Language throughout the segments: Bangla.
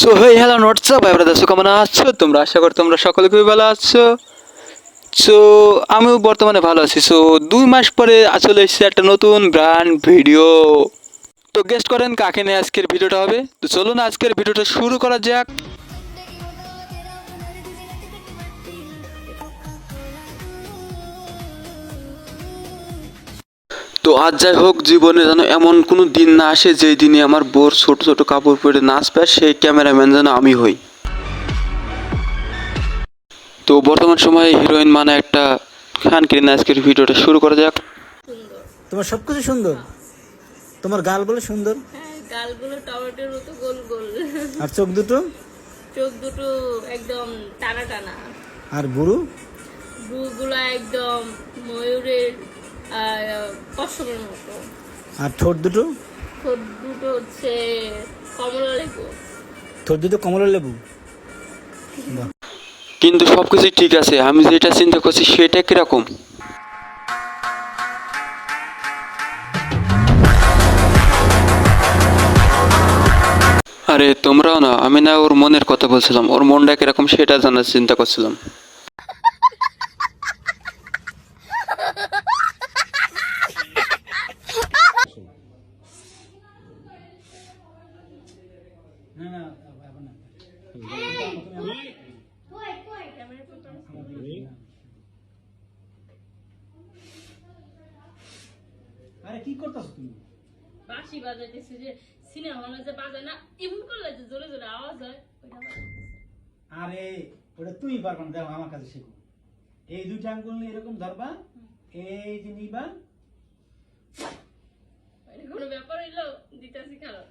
সো হে হ্যালো নোটস ভাই ব্রাদার কেমন আছো? তোমরা আশা করি তোমরা সকলে খুবই ভালো আছো। সো আমিও বর্তমানে ভালো আছি। সো দুই মাস পরে আসলে এসেছে একটা নতুন ব্র্যান্ড ভিডিও তো গেস্ট করেন, কাকে নিয়ে আজকের ভিডিওটা হবে? তো চলুন, আজকের ভিডিওটা শুরু করা যাক। তো আজ যাই হোক জীবনে যেন এমন কোনো দিন না আসে যেই দিনে আমার বোর ছোট ছোট কাপড় পরে নাচ পায় সেই ক্যামেরাম্যান যেন আমি হই। তো বর্তমান সময়ে হিরোইন মানে একটা খান কিনে আজকের ভিডিওটা শুরু করা যাক। তোমার সব কিছু সুন্দর? তোমার গালগুলো সুন্দর? হ্যাঁ গালগুলো টমেটোর মতো গোল গোল। আর চোখ দুটো? চোখ দুটো একদম টানা টানা। আর গুরু ভ্রুগুলো একদম ময়ূরের পশমের মতো। আর ঠোঁট দুটো? ঠোঁট দুটো হচ্ছে কমলা লেবু। ঠোঁট দুটো কমলা লেবু? কিন্তু সব কিছুই ঠিক আছে আমি যেটা চিন্তা করছি সেটা কীরকম? আরে তোমরাও না আমি না ওর মনের কথা বলছিলাম ওর মনটা কীরকম সেটা জানার চিন্তা করছিলাম আরে কি করতেছ তুমি? বাঁশি বাজাইতেছে যে সিনেমা হলে যে বাজায় না এমন করলে যে জোরে জোরে আওয়াজ হয় ওইটা আরে ওটা তুমি পারবা না দেখো আমার কাছে শেখো। এই দুইটা আঙ্গুল নিয়ে এরকম ধরবা এই যে নিবা। কোনো ব্যাপার হইল? দিতেছি খেলো।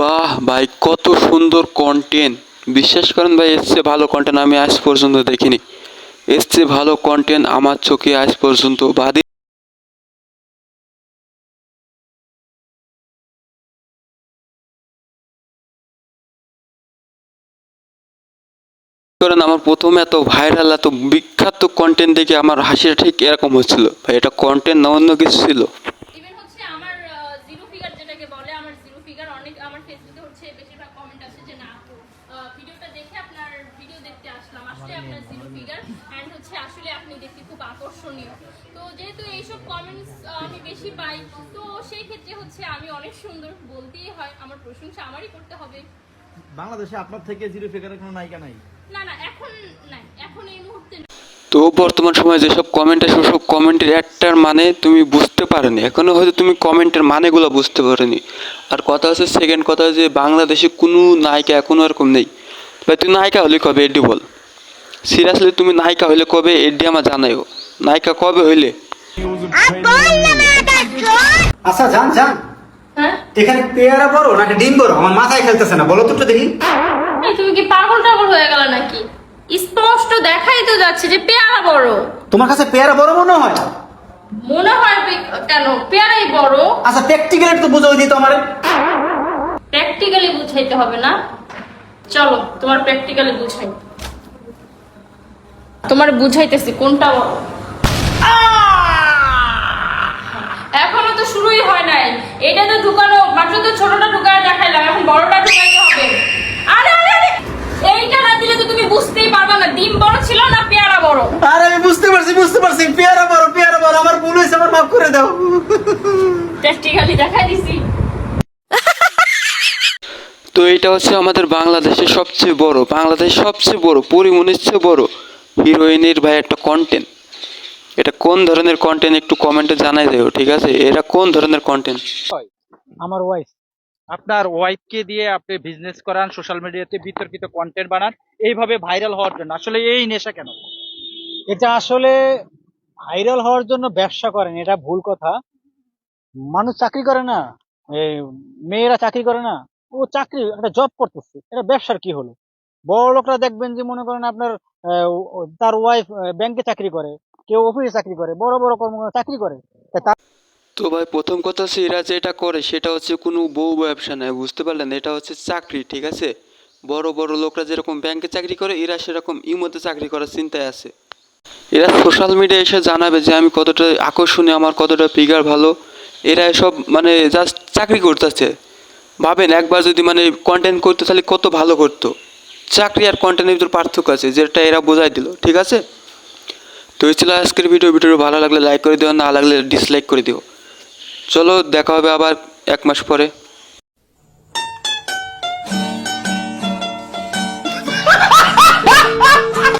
বাহ ভাই কত সুন্দর কন্টেন্ট বিশ্বাস করেন ভাই এর চেয়ে ভালো কন্টেন্ট আমি আজ পর্যন্ত দেখিনি। চেয়ে ভালো কন্টেন্ট আমার চোখে আজ পর্যন্ত বাদে আমার প্রথমে এত ভাইরাল এত বিখ্যাত কন্টেন্ট দেখে আমার হাসিটা ঠিক এরকম হচ্ছিল। ভাই, এটা কন্টেন্ট না অন্য কিছু ছিল ইভেন হচ্ছে আমার জিরো ফিগার যেটাকে বলে আমার জিরো ফিগার অনেক আমার ফেসবুকে হচ্ছে বেশিরভাগ কমেন্ট আসে যে না আপু ভিডিওটা দেখে আপনার ভিডিও দেখতে আসলাম। আসলে আপনার জিরো ফিগার অ্যান্ড হচ্ছে আসলে আপনি দেখতে খুব আকর্ষণীয়। তো যেহেতু এইসব কমেন্টস আমি বেশি পাই তো সেই ক্ষেত্রে হচ্ছে আমি অনেক সুন্দর বলতেই হয়। আমার প্রশংসা আমারই করতে হবে। বাংলাদেশে আপনার থেকে জিরো ফিগারের কোনো নায়িকা নাই। না না এখন নাই। এখন এই মুহূর্তে তো বর্তমান সময়ে যেসব কমেন্ট আসে সব কমেন্টের একটার মানে তুমি বুঝতে পারোনি। এখনও হয়তো তুমি কমেন্টের মানেগুলো বুঝতে পারোনি। আর কথা হচ্ছে সেকেন্ড কথা যে বাংলাদেশে কোনো নায়িকা এখনও এরকম নেই। ভাই তুই নায়িকা হলে কবে এডি বল। সিরিয়াসলি তুমি নায়িকা হলে কবে এডি আমার জানাইও নায়িকা কবে হইলে? আচ্ছা যান যান হ্যাঁ? এখানে পেয়ারা বড় নাকি ডিম বড়? আমার মাথায় খেলতেছে না বলো তো একটু দেখি। তুমি কি পাগল টাগল হয়ে গেল নাকি? স্পষ্ট দেখাই তো যাচ্ছে যে পেয়ারা বড়। তোমার কাছে পেয়ারা বড় মনে হয়? মনে হয় কেন? পেয়ারাই বড়। আচ্ছা প্র্যাকটিক্যালি একটু বুঝাই দিত আমার। প্র্যাকটিক্যালি বুঝাইতে হবে না। চলো তোমার প্র্যাকটিক্যালি বুঝাই। তোমার বুঝাইতেছি কোনটা বড় এখনও তো শুরুই হয় নাই এটা তো ঢুকানো মাত্র তো ছোটটা ঢুকায় দেখাইলাম এখন বড়টা ঢুকাইতে হবে আরে আরে আরে এইটা না দিলে তো তুমি বুঝতেই পারবে না ডিম বড় ছিল না পেয়ারা বড় আরে আমি বুঝতে পারছি বুঝতে পারছি পেয়ারা বড় পেয়ারা বড় আমার ভুল হয়েছে আমার মাফ করে দাও। প্র্যাকটিক্যালি দেখাই দিছি। তো এটা হচ্ছে আমাদের বাংলাদেশের সবচেয়ে বড় বাংলাদেশের সবচেয়ে বড় পরিমণের চেয়ে বড় হিরোইনের ভাই একটা কন্টেন্ট এটা কোন ধরনের কন্টেন্ট একটু কমেন্টে জানাই দেও ঠিক আছে? এটা কোন ধরনের কন্টেন্ট আমার ওয়াইফ আপনার ওয়াইফকে দিয়ে আপনি বিজনেস করান সোশ্যাল মিডিয়াতে বিতর্কিত কন্টেন্ট বানান এইভাবে ভাইরাল হওয়ার জন্য। আসলে এই নেশা কেন? এটা আসলে ভাইরাল হওয়ার জন্য ব্যবসা করেন, এটা ভুল কথা। মানুষ চাকরি করে না মেয়েরা চাকরি করে না, ও চাকরি, একটা জব করতেছে, এটা ব্যবসার কি হলো? বড় লোকরা দেখবেন যে মনে করেন আপনার তার ওয়াইফ ব্যাংকে চাকরি করে, কেউ অফিসে চাকরি করে, বড় বড় কর্ম চাকরি করে। তো ভাই, প্রথম কথা হচ্ছে এরা যেটা করে, সেটা হচ্ছে কোনো বউ ব্যবসা নয়, বুঝতে পারলেন? এটা হচ্ছে চাকরি, ঠিক আছে? বড় বড় লোকরা যেরকম ব্যাংকে চাকরি করে, এরা সেরকম ইমোতে চাকরি করার চিন্তায় আছে। এরা সোশ্যাল মিডিয়া এসে জানাবে যে আমি কতটা আকর্ষণীয়, আমার কতটা ফিগার ভালো। এরা সব মানে জাস্ট চাকরি করতেছে। ভাবেন একবার যদি মানে কন্টেন্ট করতো তাহলে কত ভালো করতো। চাকরি আর কন্টেন্টের ভিতর পার্থক্য আছে, যেটা এরা বোঝাই দিল, ঠিক আছে? তো এই ছিল আজকের ভিডিও ভিডিও ভালো লাগলে লাইক করে দিও, না লাগলে ডিসলাইক করে দিও। চলো দেখা হবে আবার এক মাস পরে।